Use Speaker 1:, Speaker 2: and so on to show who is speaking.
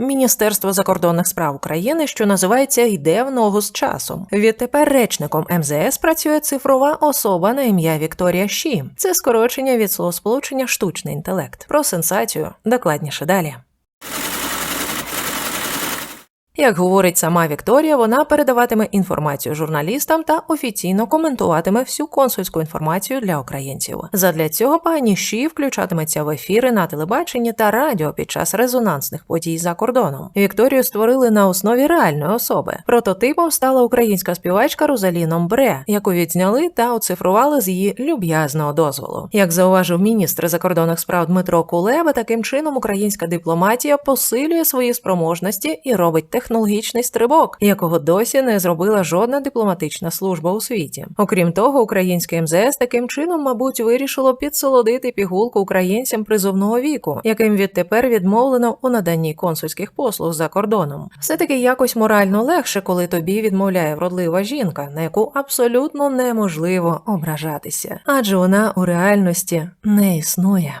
Speaker 1: Міністерство закордонних справ України, що називається йде в ногу з часом. Відтепер речником МЗС працює цифрова особа на ім'я Вікторія Ші. Це скорочення від словосполучення штучний інтелект. Про сенсацію докладніше далі. Як говорить сама Вікторія, вона передаватиме інформацію журналістам та офіційно коментуватиме всю консульську інформацію для українців. Задля цього пані Ші включатиметься в ефіри на телебаченні та радіо під час резонансних подій за кордоном. Вікторію створили на основі реальної особи. Прототипом стала українська співачка Розалі Номбре, яку відзняли та оцифрували з її люб'язного дозволу. Як зауважив міністр закордонних справ Дмитро Кулеба, таким чином українська дипломатія посилює свої спроможності і робить технологічний стрибок, якого досі не зробила жодна дипломатична служба у світі. Окрім того, українське МЗС таким чином, мабуть, вирішило підсолодити пігулку українцям призовного віку, яким відтепер відмовлено у наданні консульських послуг за кордоном. Все таки якось морально легше, коли тобі відмовляє вродлива жінка, на яку абсолютно неможливо ображатися, адже вона у реальності не існує.